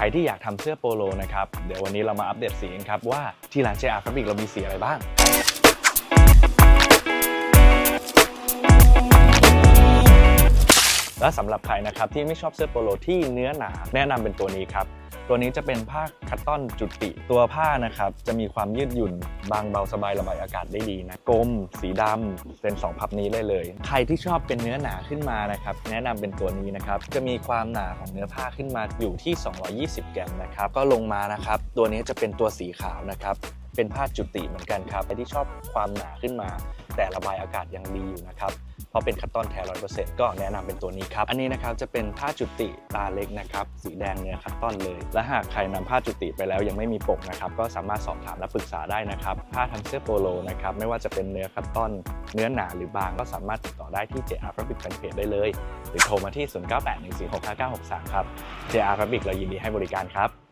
ใครที่อยากทำเสื้อโปโลนะครับ เดี๋ยววันนี้เรามาอัปเดตสีกันครับว่าที่ร้าน JR Fabric เรามีสีอะไรบ้าง และสำหรับใครนะครับที่ไม่ชอบเสื้อโปโลที่เนื้อหนาแนะนำเป็นตัวนี้ครับตัวนี้จะเป็นผ้าคัตตอนจุติ ตัวผ้านะครับจะมีความยืดหยุ่น บางเบาสบายระบายอากาศได้ดีนะกลม สีดำเป็น 2 พับนี้เลยเลย ใครที่ชอบเป็นเนื้อหนาขึ้นมานะครับแนะนำเป็นตัวนี้นะครับจะมีความหนาของเนื้อผ้าขึ้นมาอยู่ที่ 220กรัมนะครับก็ลงมานะครับตัวนี้จะเป็นตัวสีขาวนะครับเป็นผ้าจุติเหมือนกันครับใครที่ชอบความหนาขึ้นมา แต่ระบายอากาศยังดีอยู่นะครับเพราะเป็นคัตตอนแท้ร้อยเปอร์เซ็นต์ก็แนะนำเป็นตัวนี้ครับ อันนี้นะครับจะเป็นผ้าจุติตาเล็กนะครับ สีแดงเนื้อคัตตอนเลย และหากใครนำผ้าจุติไปแล้วยังไม่มีปกนะครับ ก็สามารถสอบถามและปรึกษาได้นะครับ ผ้าทำเสื้อโปโลนะครับ ไม่ว่าจะเป็นเนื้อคัตตอน เนื้อหนาหรือบาง ก็สามารถติดต่อได้ที่ JR Fabric Fanpage ได้เลย หรือโทรมาที่ 0981465963 ครับ JR Fabric เรายินดีให้บริการครับ